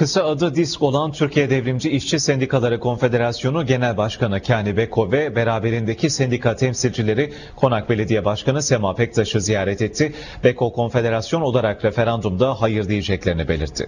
Kısa adı DİSK olan Türkiye Devrimci İşçi Sendikaları Konfederasyonu Genel Başkanı Kani Beko ve beraberindeki sendika temsilcileri Konak Belediye Başkanı Sema Pektaş'ı ziyaret etti. Beko konfederasyon olarak referandumda hayır diyeceklerini belirtti.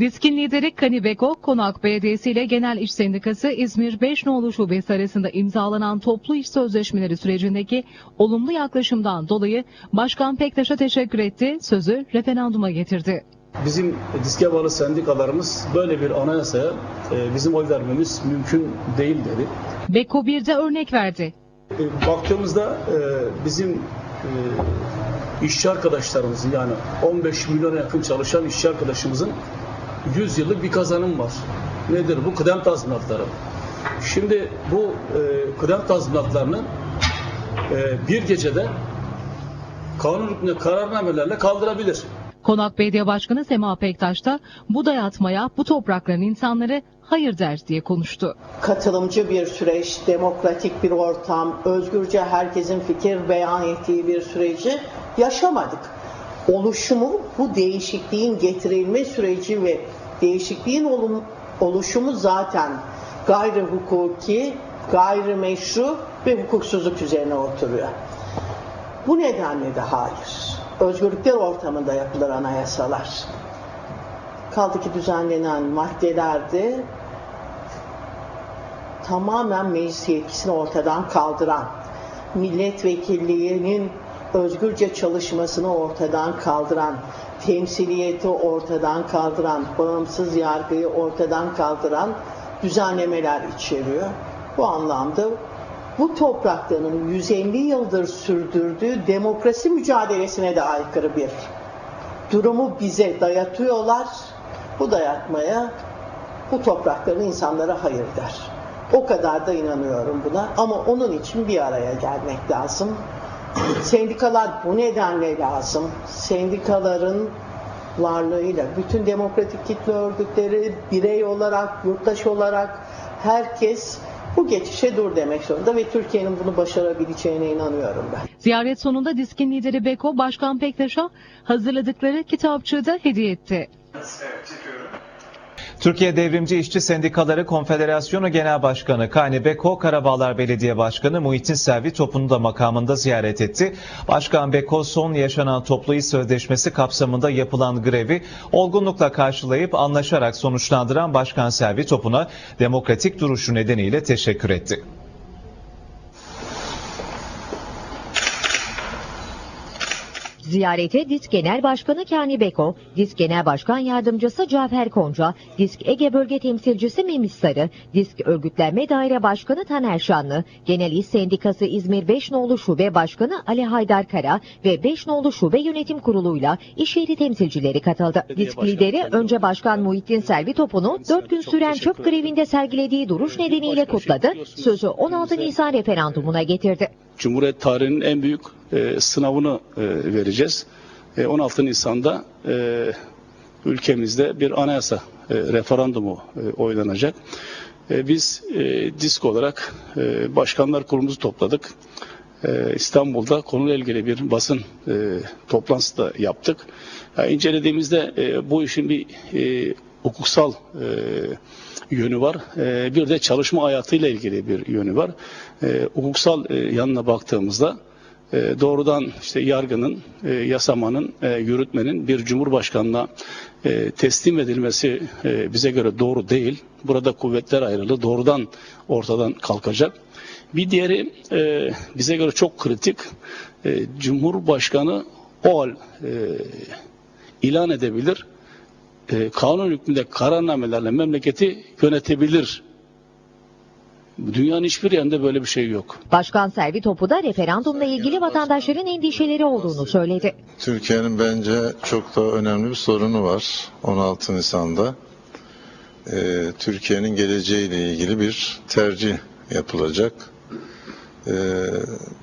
Diskin lideri Kani Beko, Konak Belediyesi ile Genel İş Sendikası İzmir 5 Nolu Şubesi arasında imzalanan toplu iş sözleşmeleri sürecindeki olumlu yaklaşımdan dolayı Başkan Pektaş'a teşekkür etti, sözü referanduma getirdi. bizim diske bağlı sendikalarımız böyle bir anayasaya e, bizim oy vermemiz mümkün değil dedi. Beko bir de örnek verdi. E, Baktığımızda e, bizim işçi arkadaşlarımızın yani 15 milyona yakın çalışan işçi arkadaşımızın 100 yıllık bir kazanım var. Nedir bu? Kıdem tazminatları. Şimdi bu e, kıdem tazminatlarını e, bir gecede kanun hükmünde kararnamelerle kaldırabilir. Konak Belediye Başkanı Sema Pektaş da bu dayatmaya bu toprakların insanları hayır der diye konuştu. katılımcı bir süreç, demokratik bir ortam, özgürce herkesin fikir beyan ettiği bir süreci yaşamadık. Oluşumu, bu değişikliğin getirilme süreci ve değişikliğin oluşumu zaten gayri hukuki, gayri meşru ve hukuksuzluk üzerine oturuyor. Bu nedenle de hayır. Özgürlükler ortamında yapılır anayasalar. Kaldı ki düzenlenen maddelerde tamamen meclis yetkisini ortadan kaldıran, milletvekilliğinin özgürce çalışmasını ortadan kaldıran, temsiliyeti ortadan kaldıran, bağımsız yargıyı ortadan kaldıran düzenlemeler içeriyor. Bu anlamda bu toprakların 150 yıldır sürdürdüğü demokrasi mücadelesine de aykırı bir durumu bize dayatıyorlar. Bu dayatmaya bu toprakların insanlara hayır der. O kadar da inanıyorum buna ama onun için bir araya gelmek lazım. Sendikalar bu nedenle lazım. Sendikaların varlığıyla bütün demokratik kitle örgütleri birey olarak, yurttaş olarak herkes bu geçişe dur demek zorunda ve Türkiye'nin bunu başarabileceğine inanıyorum ben. Ziyaret sonunda Diskin lideri Beko, Başkan Pektaş'a hazırladıkları kitapçığı da hediye etti. Türkiye Devrimci İşçi Sendikaları Konfederasyonu Genel Başkanı Kani Beko, Karabağlar Belediye Başkanı Muhittin Selvi Topun'u da makamında ziyaret etti. Başkan Beko son yaşanan toplu iş sözleşmesi kapsamında yapılan grevi olgunlukla karşılayıp anlaşarak sonuçlandıran Başkan Selvi Topun'a demokratik duruşu nedeniyle teşekkür etti. Ziyarete DİSK Genel Başkanı Kani Beko, DİSK Genel Başkan Yardımcısı Cafer Konca, DİSK Ege Bölge Temsilcisi Memis Sarı, DİSK Örgütlenme Daire Başkanı Taner Şanlı, Genel İş Sendikası İzmir 5 Nolu Şube Başkanı Ali Haydar Kara ve 5 Nolu Şube Yönetim Kurulu'yla iş yeri temsilcileri katıldı. DİSK lideri önce Başkan Muhittin Selvi Topun'u 4 gün süren çöp grevinde sergilediği duruş nedeniyle kutladı, sözü 16 Nisan referandumuna getirdi. Cumhuriyet tarihinin en büyük e, sınavını e, vereceğiz. E, 16 Nisan'da e, ülkemizde bir anayasa e, referandumu e, oylanacak. E, biz e, disk olarak e, başkanlar kurulumuzu topladık. E, İstanbul'da konuyla ilgili bir basın e, toplantısı da yaptık. Ya, incelediğimizde e, bu işin bir e, hukuksal e, yönü var. E, bir de çalışma hayatıyla ilgili bir yönü var. E, hukuksal e, yanına baktığımızda e, doğrudan işte yargının, e, yasamanın, e, yürütmenin bir cumhurbaşkanına teslim edilmesi bize göre doğru değil. Burada kuvvetler ayrılığı doğrudan ortadan kalkacak. Bir diğeri bize göre çok kritik. Cumhurbaşkanı o hal ilan edebilir. Kanun hükmünde kararnamelerle memleketi yönetebilir. Dünyanın hiçbir yerinde böyle bir şey yok. Başkan Selvi Topu da referandumla ilgili vatandaşların endişeleri olduğunu söyledi. Türkiye'nin bence çok da önemli bir sorunu var 16 Nisan'da. Ee, Türkiye'nin geleceğiyle ilgili bir tercih yapılacak. Ee,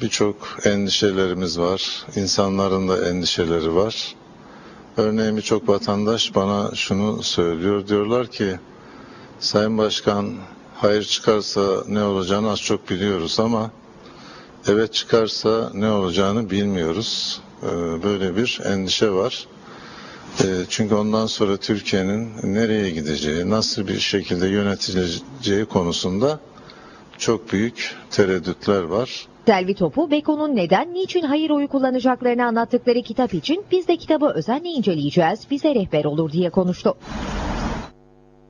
Birçok endişelerimiz var. İnsanların da endişeleri var. Örneğin birçok vatandaş bana şunu söylüyor. Diyorlar ki Sayın Başkan hayır çıkarsa ne olacağını az çok biliyoruz ama evet çıkarsa ne olacağını bilmiyoruz. e, böyle bir endişe var. E, çünkü ondan sonra Türkiye'nin nereye gideceği, nasıl bir şekilde yönetileceği konusunda çok büyük tereddütler var. Selvi Topu, Beko'nun neden, niçin hayır oyu kullanacaklarını anlattıkları kitap için biz de kitabı özenle inceleyeceğiz, bize rehber olur diye konuştu.